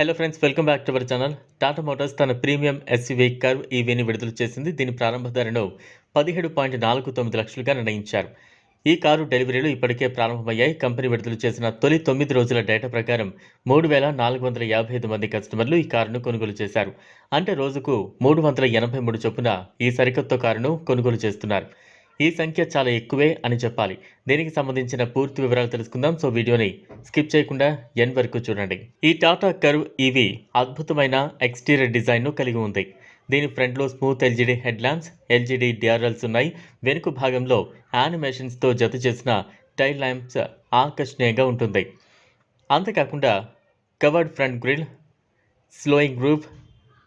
Hello friends welcome back to our channel Tata Motors తన premium SUV Curvv ఈవీని విడుదల చేసింది. దీని ప్రారంభ ధరను పదిహేడు పాయింట్ నాలుగు తొమ్మిది లక్షలుగా నిర్ణయించారు. ఈ కారు డెలివరీలు ఇప్పటికే ప్రారంభమయ్యాయి. కంపెనీ విడుదల చేసిన తొలి తొమ్మిది రోజుల డేటా ప్రకారం మూడు వేల నాలుగు వందల యాభై ఐదు మంది కస్టమర్లు ఈ కారును కొనుగోలు చేశారు. అంటే రోజుకు మూడు వందల ఎనభై మూడు చొప్పున ఈ సరికొత్త కారును కొనుగోలు చేస్తున్నారు. ఈ సంఖ్య చాలా ఎక్కువే అని చెప్పాలి. దీనికి సంబంధించిన పూర్తి వివరాలు తెలుసుకుందాం. సో వీడియోని స్కిప్ చేయకుండా ఎన్ వరకు చూడండి. ఈ టాటా కర్వ్ ఈవీ అద్భుతమైన ఎక్స్టీరియర్ డిజైన్ను కలిగి ఉంది. దీని ఫ్రంట్లో smooth LED head lamps LED DRLs ఉన్నాయి. వెనుక భాగంలో యానిమేషన్స్తో జత చేసిన టైల్ ల్యాంప్స్ ఆకర్షణీయంగా ఉంటుంది. అంతేకాకుండా covered front grille sloping roof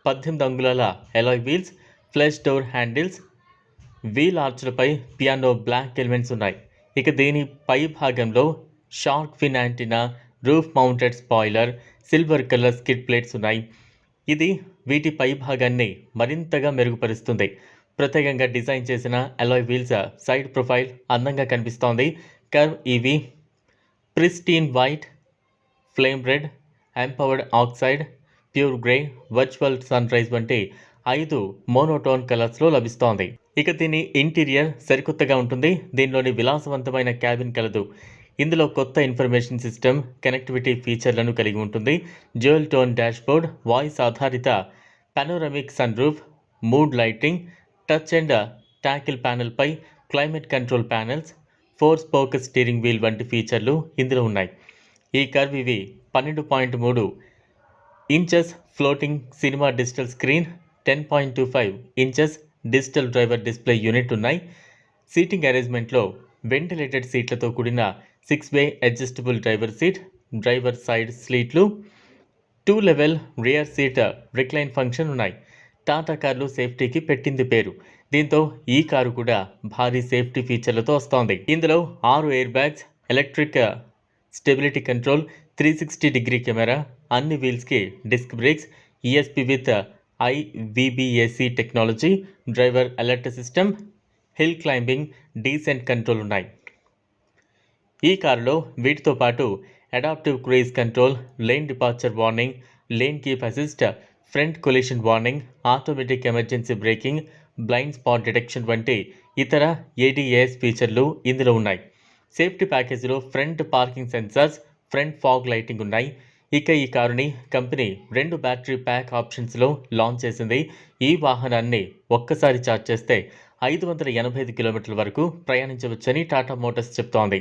పద్దెనిమిది అంగుళాల alloy wheels flush door handles wheel ఆర్చ్లపై piano black elements ఉన్నాయి. ఇక దీని పై భాగంలో shark fin antenna roof mounted spoiler silver colour skid plates ఉన్నాయి. ఇది వీటి పై భాగాన్ని మరింతగా మెరుగుపరుస్తుంది. ప్రత్యేకంగా డిజైన్ చేసిన అలాయ్ వీల్స్ సైడ్ ప్రొఫైల్ అందంగా కనిపిస్తోంది. కర్వ్ ఇవి pristine white flame red empowered oxide pure grey virtual sunrise వంటి ఐదు మోనోటోన్ కలర్స్లో లభిస్తోంది. ఇక దీని ఇంటీరియర్ సరికొత్తగా ఉంటుంది. దీనిలోని విలాసవంతమైన క్యాబిన్ కలదు. ఇందులో కొత్త ఇన్ఫర్మేషన్ సిస్టమ్ కనెక్టివిటీ ఫీచర్లను కలిగి ఉంటుంది. జ్యువెల్ టోన్ డాష్బోర్డ్ వాయిస్ ఆధారిత panoramic sunroof mood lighting touch and tactile ప్యానెల్పై climate control panels four spoke steering wheel వంటి ఫీచర్లు ఇందులో ఉన్నాయి. ఈ కర్వ్ ఇవి పన్నెండు పాయింట్ మూడు inches floating cinema digital screen ten point two five inches digital driver display unit ఉన్నాయి. సీటింగ్ అరేంజ్మెంట్లో వెంటిలేటెడ్ సీట్లతో కూడిన six way adjustable driver seat driver side సీట్లు two level rear seat recline function ఉన్నాయి. టాటా కార్లు సేఫ్టీకి పెట్టింది పేరు. దీంతో ఈ కారు కూడా భారీ సేఫ్టీ ఫీచర్లతో వస్తోంది. ఇందులో ఆరు air bags electric stability control three sixty degree camera అన్ని వీల్స్కి disc brakes ESP with IVBAC technology driver alert system hill climbing descent control ఉన్నాయి. ఈ కారులో వీటితో పాటు adaptive cruise control lane departure warning lane keep assist front collision warning automatic emergency braking blind spot detection వంటి ఇతర ADAS ఫీచర్లు ఇందులో ఉన్నాయి. సేఫ్టీ ప్యాకేజీలో front parking sensors front fog lighting ఉన్నాయి. ఇక ఈ కారుని కంపెనీ రెండు బ్యాటరీ ప్యాక్ ఆప్షన్స్లో లాంచ్ చేసింది. ఈ వాహనాన్ని ఒక్కసారి ఛార్జ్ చేస్తే ఐదు వందల ఎనభై ఐదు కిలోమీటర్ల వరకు ప్రయాణించవచ్చని టాటా మోటార్స్ చెప్తోంది.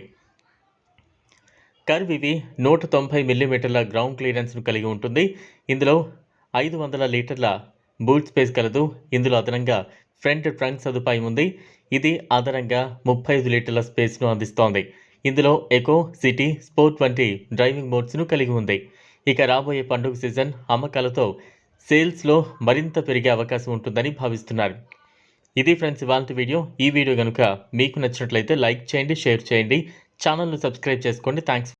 కర్వ్ ఇవి నూట తొంభై మిల్లీమీటర్ల గ్రౌండ్ క్లియరెన్స్ను కలిగి ఉంటుంది. ఇందులో ఐదు వందల లీటర్ల బూట్ స్పేస్ కలదు. ఇందులో అదనంగా ఫ్రంట్ ట్రంక్ సదుపాయం ఉంది. ఇది అదనంగా ముప్పై ఐదు లీటర్ల స్పేస్ను అందిస్తోంది. ఇందులో ఎకో సిటీ స్పోర్ట్ వంటి డ్రైవింగ్ మోడ్స్ను కలిగి ఉంది. ఇక రాబోయే పండుగ సీజన్ అమ్మకాలతో సేల్స్లో మరింత పెరిగే అవకాశం ఉంటుందని భావిస్తున్నారు. ఇది ఫ్రెండ్స్ ఇవాళ వీడియో. ఈ వీడియో కనుక మీకు నచ్చినట్లయితే లైక్ చేయండి షేర్ చేయండి. ఛానల్ను సబ్స్క్రైబ్ చేసుకోండి. థ్యాంక్స్